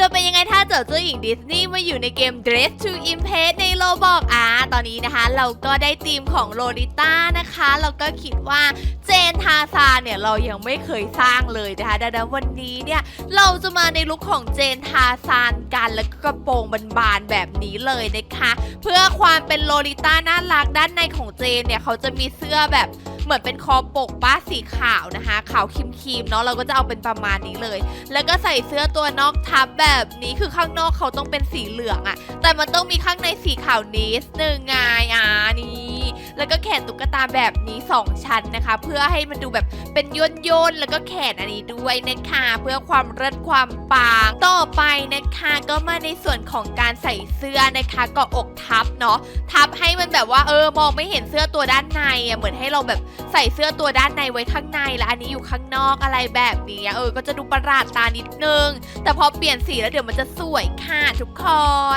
จะเป็นยังไงถ้าเจอเจ้าหญิงดิสนีย์มาอยู่ในเกม Dress to Impress ในโลบอกอ่าตอนนี้นะคะ เราก็ได้ธีมของโลลิต้านะคะเราก็คิดว่าเจนทาซาเนี่ยเรายังไม่เคยสร้างเลยนะคะดังนั้นวันนี้เนี่ยเราจะมาในลุคของเจนทาซานกันแล้วก็กระโปรงบานๆแบบนี้เลยนะคะ เพื่อความเป็นโลลิต้าน่ารักด้านในของเจนเนี่ยเขาจะมีเสื้อแบบ เหมือนเป็นคอปกป้าสีขาวนะคะขาวครีมๆเนาะเราก็จะเอาเป็นประมาณนี้เลย แล้วก็ใส่เสื้อตัวนอกทับแบบนี้คือข้างนอกเขาต้องเป็นสีเหลืองอะแต่มันต้องมีข้างในสีขาวนิดนึงไงอ่านี่ แล้วก็แขนตุ๊กตาแบบนี้ 2 ชั้นนะคะ เพื่อให้มันดูแบบเป็นย่นย่นๆแล้วก็แขนอันนี้ด้วยนะคะ เพื่อความเลิศความปางต่อไปนะคะก็มาในส่วนของการใส่เสื้อนะคะก็อกทับเนาะทับให้มันแบบว่าเออมองไม่เห็นเสื้อตัวด้านในอะเหมือนให้เราแบบใส่เสื้อตัวด้านในไว้ข้างในแล้วอันนี้อยู่ข้างนอกอะไรแบบนี้เออก็จะดูประหลาดตานิดนึง แต่พอเปลี่ยนสีแล้วเดี๋ยวมันจะสวยค่ะทุกค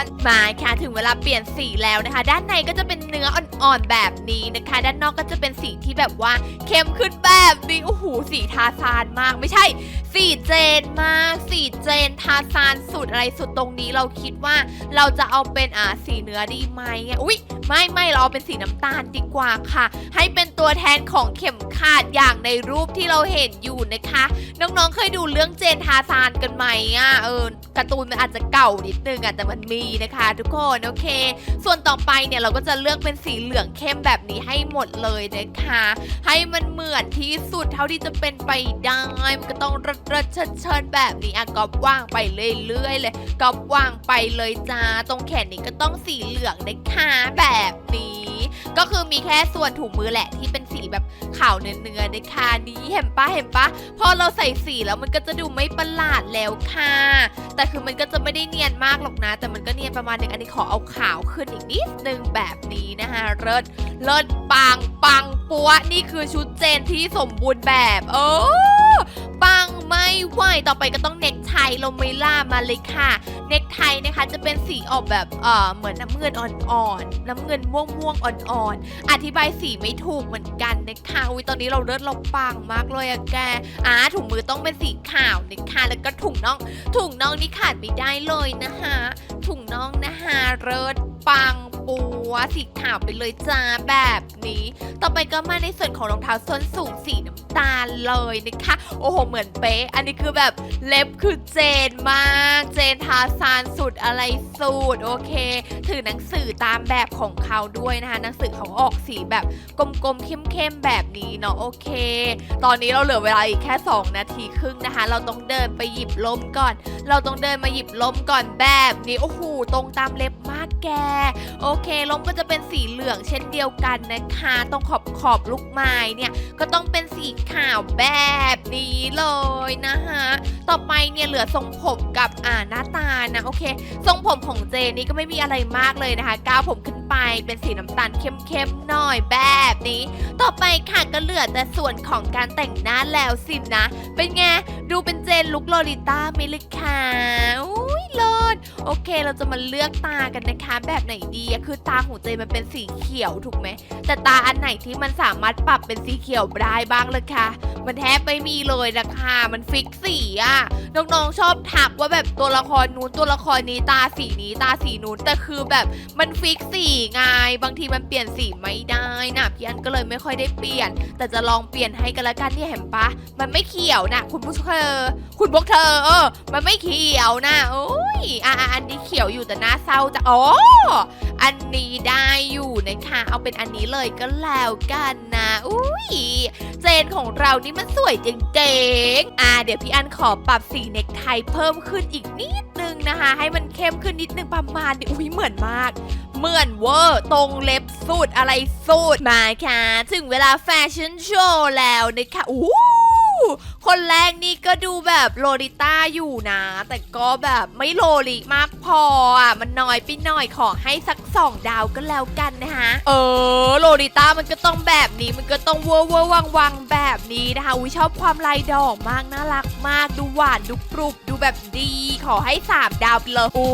นมาค่ะถึงเวลาเปลี่ยนสีแล้วนะคะ ด้านในก็จะเป็นเนื้ออ่อนๆแบบนี้นะคะ ด้านนอกก็จะเป็นสีที่แบบว่าเข้มขึ้นแบบนี้โอ้โหสีทาซานมาก ไม่ใช่ สีเจนมาก สีเจนทาซานสุดอะไรสุดตรงนี้เราคิดว่าเราจะเอาเป็นอ่าสีเนื้อดีไหมอะอุ๊ยไม่ไม่เราเอาเป็นสีน้ำตาลดีกว่าค่ะ ให้เป็นตัวแทนของเข็มขาดอย่างในรูปที่เราเห็นอยู่นะคะ น้องๆเคยดูเรื่องเจนทาซานกันไหมอะเออการ์ตูนมันอาจจะเก่านิดนึงอะแต่มันมีนะคะ ทุกคนโอเค ส่วนต่อไปเนี่ยเราก็จะเลือกเป็นสีเหลืองเข้มแบบนี้ให้หมดเลยนะคะ ให้มันเหมือนที่สุดเท่าที่จะเป็นไปได้มันก็ต้องเริดๆเชิญแบบนี้อะกอบว่างไปเรื่อยๆเลยกอบว่างไปเลยจ้าตรงแขนนี้ก็ต้องสีเหลืองนะคะแบบนี้ ก็คือมีแค่ส่วนถุงมือแหละที่เป็นสีแบบขาวเนื้อๆนะคะนี้เห็นปะเห็นปะพอเราใส่สีแล้วมันก็จะดูไม่ประหลาดแล้วค่ะ แต่คือมันก็จะไม่ได้เนียนมากหรอกนะ แต่มันก็เนียนประมาณหนึ่งอันนี้ขอเอาขาวขึ้นอีกนิดนึงแบบนี้นะคะเลิศเลิศปังปังปัวนี่คือชุดเจนที่สมบูรณ์แบบ โอ้ ปังไม่ไหวต่อไปก็ต้องเน็กไทลงไม่ล่ามาเลยค่ะ เน็กไทนะคะจะเป็นสีออกแบบเออเหมือนน้ำเงินอ่อนๆน้ำเงินม่วงม่วงๆอ่อนๆอธิบายสีไม่ถูกเหมือนกันนะคะอุ้ยตอนนี้เราเลิศเราปังมากเลยอะแกอ่าถุงมือต้องเป็นสีขาวนะคะแล้วก็ถุงน่อง ถุงน่องนี่ขาดไม่ได้เลยนะคะถุงน่องนะคะเลิศปัง ปัวสีขาวไปเลยจ้าแบบนี้ ต่อไปก็มาในส่วนของรองเท้าส้นสูงสีน้ำตาลเลยนะคะ โอ้โห เหมือนเป๊ะ อันนี้คือแบบเล็บคือเจนมาก เจนทาซานสุดอะไรสุดโอเค ถือหนังสือตามแบบของเขาด้วยนะคะ หนังสือเขาออกสีแบบกลมๆเข้มๆแบบนี้เนาะโอเค ตอนนี้เราเหลือเวลาอีกแค่ 2 นาทีครึ่งนะคะ เราต้องเดินไปหยิบล้มก่อน เราต้องเดินมาหยิบล้มก่อนแบบนี้ โอ้โห ตรงตามเล็บมากแก โอเคลมก็จะเป็นสีเหลืองเช่นเดียวกันนะคะ ตรงขอบขอบลูกไม้เนี่ยก็ต้องเป็นสีขาวแบบนี้เลยนะคะต่อไปเนี่ยเหลือทรงผมกับอ่าหน้าตานะโอเค ทรงผมของเจนี่ก็ไม่มีอะไรมากเลยนะคะก้าวผมขึ้นไปเป็นสีน้ำตาลเข้มๆหน่อยแบบนี้ ต่อไปค่ะก็เหลือแต่ส่วนของการแต่งหน้าแล้วสินะ เป็นไงดูเป็นเจนลุคโลลิต้าไหมล่ะคะอุ้ยเลิศโอเคเราจะมาเลือกตากันนะคะ แบบไหนดีอะคือตาของเจนมันเป็นสีเขียวถูกไหม แต่ตาอันไหนที่มันสามารถปรับเป็นสีเขียวได้บ้างเลยค่ะ มันแทบไม่มีเลยนะคะมันฟิกสีอะน้องๆชอบทักว่าแบบตัวละครนู้นตัวละครนี้ตาสีนี้ตาสีนู้นแต่คือแบบมันฟิกสีไงบางทีมันเปลี่ยนสีไม่ได้นะพี่อันก็เลยไม่ค่อยได้เปลี่ยน แต่จะลองเปลี่ยนให้กันละกันเนี่เห็นปะมันไม่เขียวนะคุณผู้ชมเธอคุณพวกเธอเออ มันไม่เขียวนะโอ้ยอะอะอันนี้เขียวอยู่แต่หน้าเศร้าจะอ๋ออันนี้ได้อยู่นะคะ เอาเป็นอันนี้เลยก็แล้วกันนะอุ้ยเจนของเรานี่มันสวยจริงๆอ่าเดี๋ยวพี่อันขอปรับสีเน็กไทเพิ่มขึ้นอีกนิดนึงนะคะ ให้มันเข้มขึ้นนิดนึงประมาณนี้อุ้ยเหมือนมากเหมือนเวอร์ตรงเล็บสุดอะไรสุดมาค่ะ ถึงเวลาแฟชั่นโชว์แล้วนะคะอู้ คนแรกนี่ก็ดูแบบโลลิต้าอยู่นะ แต่ก็แบบไม่โลลิมากพออะมันน้อยไปหน่อยขอให้สักสองดาวก็แล้วกันนะคะเออ โลลิต้ามันก็ต้องแบบนี้มันก็ต้องเวอร์เวอร์วังวังแบบนี้นะคะอุ้ยชอบความลายดอกมากน่ารักมากดูหวานดูกรุบดูแบบดีขอให้สามดาวไปเลยโอ้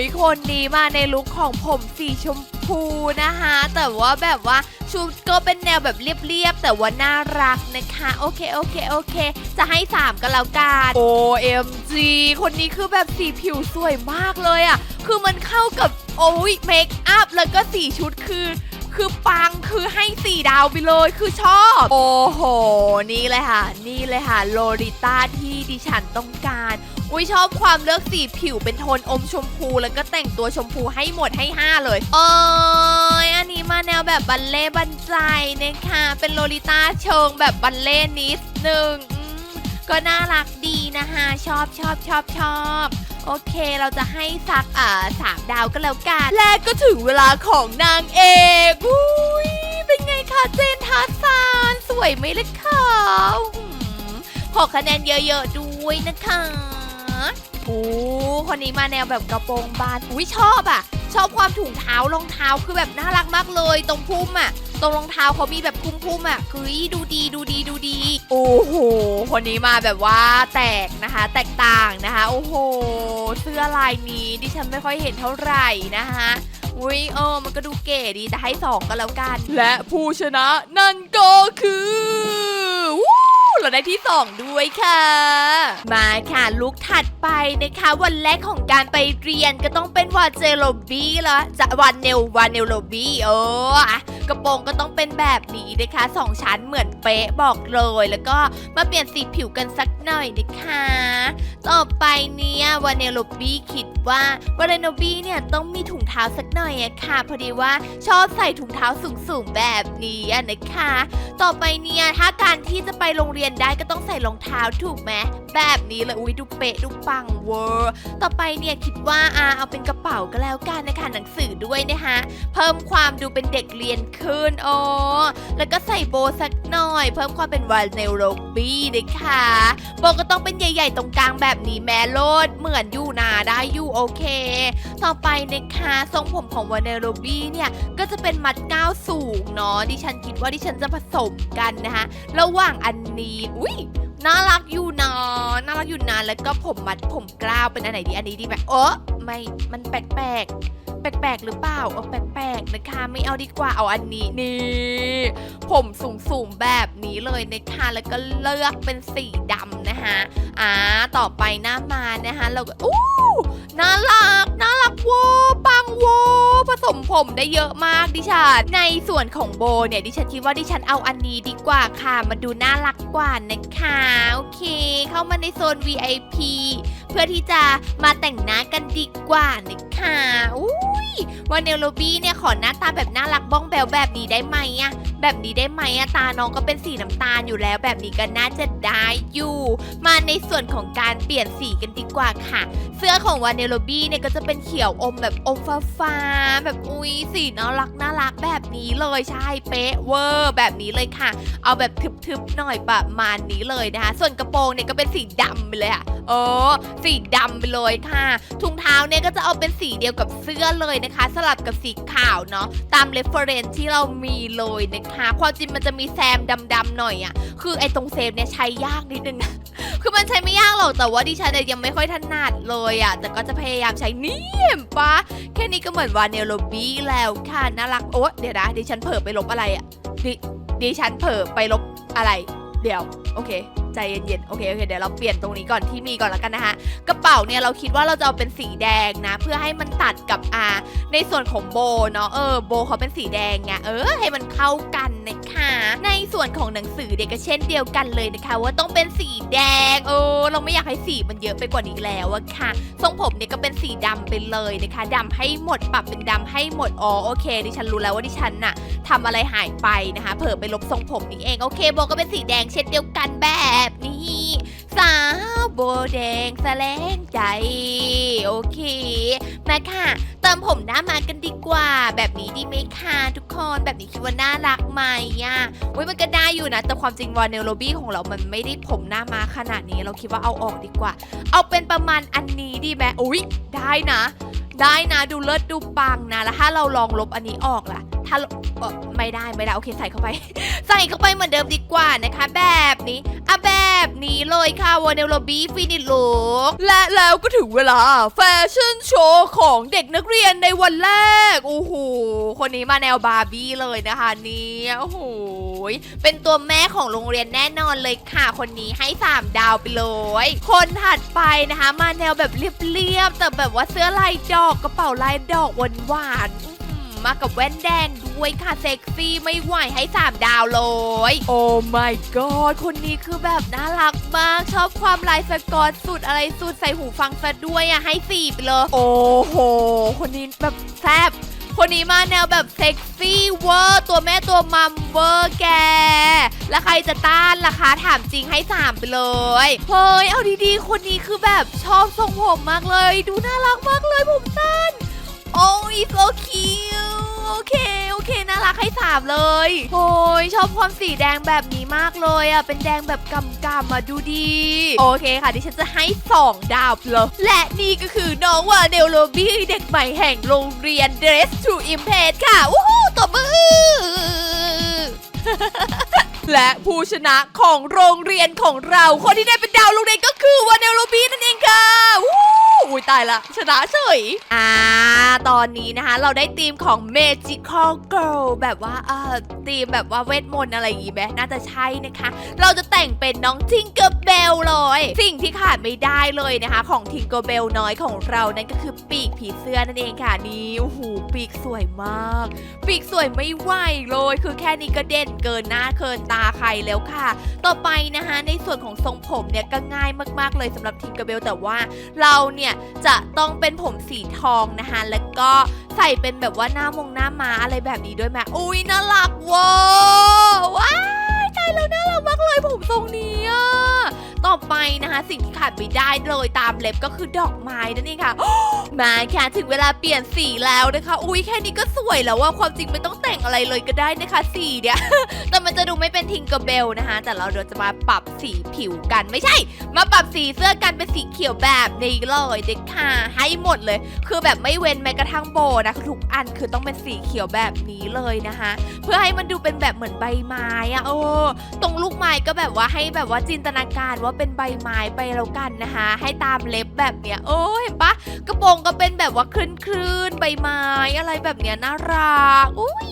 ยคนนี้มาในลุคของผมสีชมพูพูนะคะ แต่ว่าแบบว่าชุดก็เป็นแนวแบบเรียบๆแต่ว่าน่ารักนะคะ โอเคโอเคโอเค จะให้ 3กันแล้วกัน OMG คนนี้คือแบบสีผิวสวยมากเลยอะ่ะ คือมันเข้ากับโอ้ยเมคอัพแล้วก็สีชุดคือคือปังคือให้สี่ดาวไปเลยคือชอบ โอ้โห นี่เลยค่ะ นี่เลยค่ะ โลริต้าที่ดิฉันต้องการ อุ้ยชอบความเลือกสีผิวเป็นโทนอมชมพู แล้วก็แต่งตัวชมพูให้หมดให้ 5 เลยโอ้ยอันนี้มาแนวแบบบัลเล่บันใจนะคะ เป็นโลลิต้าเชิงแบบบัลเล่นิดหนึ่งก็น่ารักดีนะคะชอบชอบชอบชอบโอเคเราจะให้สักอ่าสามดาวก็แล้วกัน และก็ถึงเวลาของนางเอกอุ้ยเป็นไงคะเจนทัสซานสวยไหมล่ะคะหืมขอคะแนนเยอะๆด้วยนะคะ โอ้คนนี้มาแนวแบบกระโปรงบานอุ้ยชอบอะ ชอบความถุงเท้ารองเท้าคือแบบน่ารักมากเลย ตรงพุ่มอะ ตรงรองเท้าเขามีแบบพุ่มๆอะคือดูดีดูดีดูดี โอ้โห คนนี้มาแบบว่าแตกนะคะ แตกต่างนะคะ โอ้โห เสื้อลายนี้ดิฉันไม่ค่อยเห็นเท่าไหร่นะคะอุ้ยเออมันก็ดูเก๋ดีแต่ให้สองก็แล้วกัน และผู้ชนะนั่นก็คือ เราได้ที่สองด้วยค่ะ มาค่ะลุกถัดไปนะคะ วันแรกของการไปเรียนก็ต้องเป็นวาเจโลบี้ละจะวันเนลวานเนลโลบี้เอออะกระโปรงก็ต้องเป็นแบบนี้นะคะสองชั้นเหมือนเป๊ะบอกเลยแล้วก็มาเปลี่ยนสีผิวกันสักหน่อยนะคะต่อไปเนี่ยวานเนลโลบี้คิดว่าวานเนลโลบี้เนี่ยต้องมีถุงเท้าสักหน่อยอะค่ะพอดีว่าชอบใส่ถุงเท้าสูงๆแบบนี้นะคะ ต่อไปเนี่ยถ้าการที่จะไปโรงเรียนได้ก็ต้องใส่รองเท้าถูกไหมแบบนี้เลยอุ้ยดูเป๊ะดูปังเวอร์ต่อไปเนี่ยคิดว่าอาเอาเป็นกระเป๋าก็แล้วกันในะคะหนังสือด้วยนะคะเพิ่มความดูเป็นเด็กเรียนขึ้นโอ้แล้วก็ใส่โบสักหน่อย เพิ่มความเป็นวานเนลโรบี้นะคะโบก็ต้องเป็นใหญ่ๆตรงกลางแบบนี้แม่โลดเหมือนอยู่นาได้อยู่โอเค ต่อไปนะคะทรงผมของวานเนลโรบี้เนี่ยก็จะเป็นมัดก้าวสูงเนาะดิฉันคิดว่าดิฉันจะผสมกันนะคะระหว่างอันนี้อุ้ย น่ารักอยู่นะน่ารักอยู่นะแล้วก็ผมมัดผมกล้าวเป็นอันไหนดีอันนี้ดีไหมเออไม่มันแปลกๆแปลกๆหรือเปล่าเออแปลกๆนะคะ ไม่เอาดีกว่าเอาอันนี้นี่ ผมสูงๆแบบนี้เลยนะคะแล้วก็เลือกเป็นสีดำนะคะอ่าต่อไปหน้ามานะคะเราก็อู้น่ารักน่ารักโว้ปังโว้ผสมผมได้เยอะมากดิฉันในส่วนของโบเนี่ยดิฉันคิดว่าดิฉันเอาอันนี้ดีกว่าค่ะ มันดูน่ารักกว่านะคะโอเค เข้ามาในโซน VIP พื่อที่จะมาแต่งหน้ากันดีกว่านะคะอุ้ยวันเนลโลบี้เนี่ยขอหน้าตาแบบน่ารักบ้องแบวแบบนี้ได้ไหมอะแบบนี้ได้ไหมอะตาน้องก็เป็นสีน้ำตาลอยู่แล้วแบบนี้ก็น่าจะได้อยู่ มาในส่วนของการเปลี่ยนสีกันดีกว่าค่ะ เสื้อของวานเนลโลบี้เนี่ยก็จะเป็นเขียวอมแบบอมฟ้าฟ้าแบบอุ้ยสีน่ารักน่ารักแบบนี้เลยใช่เป๊ะเวอร์แบบนี้เลยค่ะ เอาแบบทึบๆหน่อยประมาณนี้เลยนะคะส่วนกระโปรงเนี่ยก็เป็นสีดำไปเลยอะโอ้สีดำไปเลยค่ะถุงเท้าเนี่ยก็จะเอาเป็นสีเดียวกับเสื้อเลยนะคะ สลับกับสีขาวเนาะตาม reference ที่เรามีเลยนะคะความจริงมันจะมีแซมดำๆหน่อยอะคือไอ้ตรงเซฟเนี่ยใช้ยากนิดนึงนะคือมันใช้ไม่ยากหรอกแต่ว่าดิฉันเนี่ยยังไม่ค่อยถนัดเลยอะแต่ก็จะพยายามใช้นี่เห็นปะแค่นี้ก็เหมือนวานเนลโลบี้แล้วค่ะน่ารักโอ้เดี๋ยวนะดิฉันเผลอไปลบอะไรอะดิดิฉันเผลอไปลบอะไร เดี๋ยว โอเค ใจเย็นๆ โอเค โอเค เดี๋ยวเราเปลี่ยนตรงนี้ก่อนที่มีก่อนแล้วกันนะคะ กระเป๋าเนี่ยเราคิดว่าเราจะเอาเป็นสีแดงนะ เพื่อให้มันตัดกับอาในส่วนของโบเนาะ เออ โบเขาเป็นสีแดงไง เออ ให้มันเข้ากันนะคะ ในส่วนของหนังสือเด็กก็เช่นเดียวกันเลยนะคะ ว่าต้องเป็นสีแดง เออ เราไม่อยากให้สีมันเยอะไปกว่านี้แล้วอะค่ะ ทรงผมเนี่ยก็เป็นสีดำไปเลยนะคะดำให้หมด ปรับเป็นดำให้หมด อ๋อ โอเค ดิฉันรู้แล้วว่าดิฉันน่ะทำอะไรหายไปนะคะ เผลอไปลบทรงผมนี่เอง โอเค โบก็เป็นสีแดงเช่นเดียวกันแบบนี้ สาวโบแดงแสลงใจ โอเค มาค่ะ เติมผมหน้ามากันดีกว่า แบบนี้ดีไหมคะทุกคนแบบนี้คิดว่าน่ารักไหมอะอุ้ยมันก็ได้อยู่นะ แต่ความจริงวานเนลโลบี้ของเรามันไม่ได้ผมหน้ามาขนาดนี้เราคิดว่าเอาออกดีกว่า เอาเป็นประมาณอันนี้ดีไหมโอ้ยได้นะ ได้นะดูเลิศดูปังนะแล้วถ้าเราลองลบอันนี้ออกล่ะ ฮัลโหลไม่ได้ไม่ได้โอเคใส่เข้าไป ใส่เข้าไปเหมือนเดิมดีกว่านะคะ แบบนี้อะแบบนี้เลยค่ะว a น e ลบีฟินิชลุกและแล้วก็ถึงเวลาแฟชั่นโชว์ของเด็กนักเรียนในวันแรกโอ้โหคนนี้มาแนวบาร์บี้เลยนะคะนี่โอ้โหเป็นตัวแม่ของโรงเรียนแน่นอนเลยค่ะ คนนี้ให้ 3 ดาวไปเลย คนถัดไปนะคะ มาแนวแบบเรียบๆแต่แบบว่าเสื้อลายดอกกระเป๋าลายดอกหวานๆ มากับแว่นแดงด้วยค่ะเซ็กซี่ไม่ไหวให้ 3 ดาวเลย โอ้ my god คนนี้คือแบบน่ารักมาก ชอบความลายสกอตสุดอะไรสุดใส่หูฟังซะด้วยอะให้4ไปเลย โอ้โห คนนี้แบบแซ่บคนนี้มาแนวแบบเซ็กซี่เวอร์ตัวแม่ตัวมัมเวอร์แก แล้วใครจะต้านล่ะคะถามจริงให้3ไปเลย เฮ้ย เอาดีๆ คนนี้คือแบบชอบทรงผมมากเลย ดูน่ารักมากเลยผมสั้น โอ้ยโซคิวโอเคโอเคน่ารักให้สามเลยโอ้ยชอบความสีแดงแบบนี้มากเลยอะเป็นแดงแบบกำกำมาดูดี โอเคค่ะดิฉันจะให้2ดาวเลยและนี่ก็คือน้องวาเดลโลบี้เด็กใหม่แห่งโรงเรียน Dress to Impress ค่ะวู้ฮู้ตบมือและผู้ชนะของโรงเรียนของเรา คนที่ได้เป็นดาวโรงเรียนก็คือวาเนลโรบีนั่นเองค่ะ ตายละชนะเฉยอ่า ตอนนี้นะคะเราได้ธีมของ Magical Girl แบบว่าเออธีมแบบว่าเวทมนต์อะไรอย่างงี้ไหมน่าจะใช่นะคะ เราจะแต่งเป็นน้องทิงเกอร์เบลเลย สิ่งที่ขาดไม่ได้เลยนะคะ ของทิงเกอร์เบลน้อยของเรานั่นก็คือปีกผีเสื้อนั่นเองค่ะนี่โอ้โหปีกสวยมาก ปีกสวยไม่ไหวเลย คือแค่นี้ก็เด่นเกินหน้าเกินตาใครแล้วค่ะ ต่อไปนะคะในส่วนของทรงผมเนี่ยก็ง่ายมากๆเลยสำหรับทิงเกอร์เบลแต่ว่าเราเนี่ยจะต้องเป็นผมสีทองนะคะแล้วก็ใส่เป็นแบบว่าหน้ามงหน้าม้าอะไรแบบนี้ด้วยแม่อุ้ยน่ารักว้าวว้ายตายแล้วน่ารักมากเลยผมทรงนี้อะต่อไปนะคะ สิ่งที่ขาดไม่ได้เลยตามเล็บก็คือดอกไม้นั่นเองค่ะ มาค่ะถึงเวลาเปลี่ยนสีแล้วนะคะ อุ้ยแค่นี้ก็สวยแล้วว่าความจริงไม่ต้องแต่งอะไรเลยก็ได้นะคะ สีเนี่ยแต่มันจะดูไม่เป็นทิงเกอร์เบลนะคะ แต่เราเดี๋ยวจะมาปรับสีผิวกันไม่ใช่ มาปรับสีเสื้อกันเป็นสีเขียวแบบนี้เลยเด็กค่ะให้หมดเลย คือแบบไม่เว้นแม้กระทั่งโบนะทุกอันคือต้องเป็นสีเขียวแบบนี้เลยนะคะ เพื่อให้มันดูเป็นแบบเหมือนใบไม้อะโอ้ตรงลูกไม้ก็แบบว่าให้แบบว่าจินตนาการว่าเป็นใบไม้ไปแล้วกันนะคะ ให้ตามเล็บแบบเนี้ยโอ้เห็นปะกระโปรงก็เป็นแบบว่าคลื่นคลื่นๆใบไม้อะไรแบบเนี้ยน่ารักอุ้ย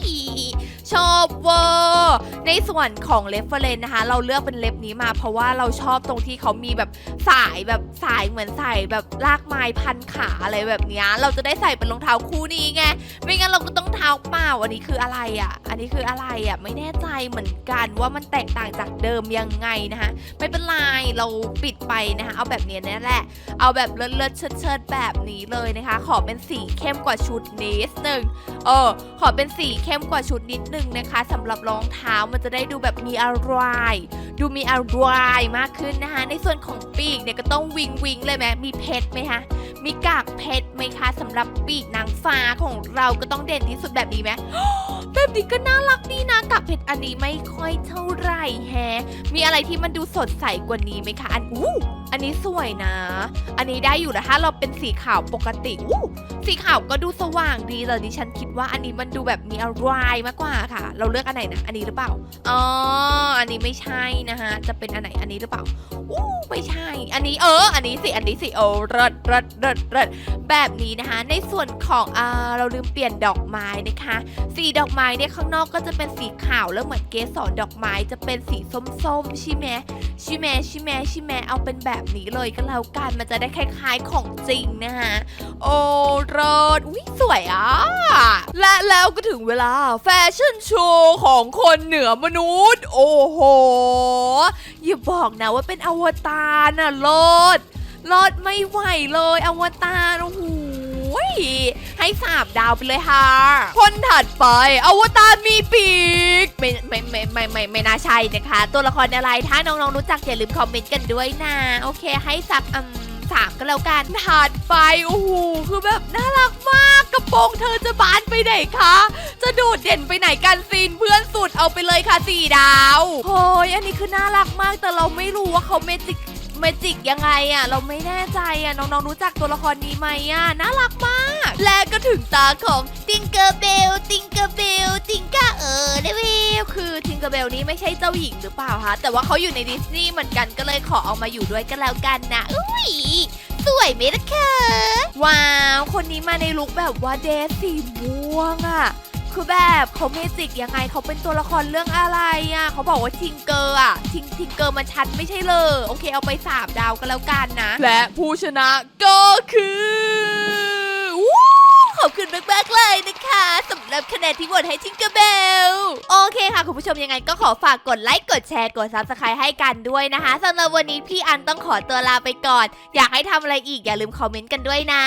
ชอบเวอร์ในส่วนของเล็บเฟรนนะคะ เราเลือกเป็นเล็บนี้มา เพราะว่าเราชอบตรงที่เขามีแบบสายแบบสายเหมือนสายแบบลากไม้พันขาอะไรแบบนี้เราจะได้ใส่เป็นรองเท้าคู่นี้ไงไม่งั้นเราก็ต้องเท้าเปล่าอันนี้คืออะไรอะ อันนี้คืออะไรอะไม่แน่ใจเหมือนกันว่ามันแตกต่างจากเดิมยังไงนะคะไม่เป็นไรเราปิดไปนะคะเอาแบบนี้นี่แหละ เอาแบบเลิศๆเชิดๆแบบนี้เลยนะคะ ขอเป็นสีเข้มกว่าชุดนิดหนึ่งเออขอเป็นสีเข้มกว่าชุดนิดนึงนะคะสำหรับรองเท้ามันจะได้ดูแบบมีอะไรดูมีอะไรมากขึ้นนะคะ ในส่วนของปีกเนี่ยก็ต้องวิงวิงเลยไหมมีเพชรไหมคะมีกากเพชรไหมคะสำหรับปีกนางฟ้าของเราก็ต้องเด่นที่สุดแบบนี้ไหมแบบนี้ก็น่ารักดีนะกับเพชรอันนี้ไม่ค่อยเท่าไหร่แฮะ มีอะไรที่มันดูสดใสกว่านี้ไหมคะ อันอู้อันนี้สวยนะ อันนี้ได้อยู่นะถ้าเราเป็นสีขาวปกติอู้สีขาวก็ดูสว่างดีแต่ดิฉันคิดว่าอันนี้มันดูแบบมีอะไรมากกว่าค่ะ เราเลือกอันไหนนะ อันนี้หรือเปล่า อ๋อ อันนี้ไม่ใช่นะคะจะเป็นอันไหน อันนี้หรือเปล่า อู้ไม่ใช่ อันนี้เออ อันนี้สิ อันนี้สิ โอ้รดรดรดรดแบบนี้นะคะ ในส่วนของอ่าเราลืมเปลี่ยนดอกไม้นะคะ สีดอกไม้เนี่ยข้างนอกก็จะเป็นสีขาวแล้วเหมือนเกสรดอกไม้จะเป็นสีส้มๆใช่ไหมใช่ไหมใช่ไหมใช่ไหมเอาเป็นแบบนี้เลยก็แล้วกันมันจะได้คล้ายๆของจริงนะคะโอ้เลิศอุ้ยสวยอะและแล้วก็ถึงเวลาแฟชั่นโชว์ของคนเหนือมนุษย์ โอ้โหอย่าบอกนะว่าเป็นอวตารน่ะโลดโลดไม่ไหวเลยอวตารโอ้โห ยให้สามดาวไปเลยค่ะ คนถัดไปอวตารมีปีก ไม่ไม่ไม่ไม่ไม่ไม่น่าใช่นะคะ ตัวละครอะไรถ้าน้องๆรู้จักอย่าลืมคอมเมนต์กันด้วยนะ โอเคให้สักอืมสามก็แล้วกันถัดไปโอ้โหคือแบบน่ารักมากกระโปรงเธอจะบานไปไหนคะ จะโดดเด่นไปไหนกันซีนเพื่อนสุดเอาไปเลยค่ะสี่ดาวโอ้ยอันนี้คือน่ารักมากแต่เราไม่รู้ว่าเขาเมจิก เมจิกยังไงอะเราไม่แน่ใจอะน้องๆรู้จักตัวละครนี้ไหมอะน่ารักมาก และก็ถึงตาของติงเกอร์เบลติงเกอร์เบลติงเกอร์เออเดวิลคือทิงเกอร์เบลนี้ไม่ใช่เจ้าหญิงหรือเปล่าคะแต่ว่าเขาอยู่ในดิสนีย์เหมือนกันก็เลยขอเอามาอยู่ด้วยกันแล้วกันนะอุ้ยสวยไหมล่ะคะว้าว คนนี้มาในลุคแบบว่าเดรสสีม่วงอะ คือแบบเขาเมจิกยังไงเขาเป็นตัวละครเรื่องอะไรอะเขาบอกว่าทิงเกอร์อะทิงทิงเกอร์มันชัดไม่ใช่เลย โอเคเอาไปสามดาวก็แล้วกันนะ และผู้ชนะก็คือขอบคุณมากๆเลยนะคะสำหรับคะแนนที่โหวตให้ทิงเกอร์เบลโอเคค่ะคุณผู้ชมยังไงก็ขอฝากกดไลค์กดแชร์กด subscribe ให้กันด้วยนะคะสำหรับวันนี้พี่อันต้องขอตัวลาไปก่อน อยากให้ทำอะไรอีกอย่าลืมคอมเมนต์กันด้วยนะ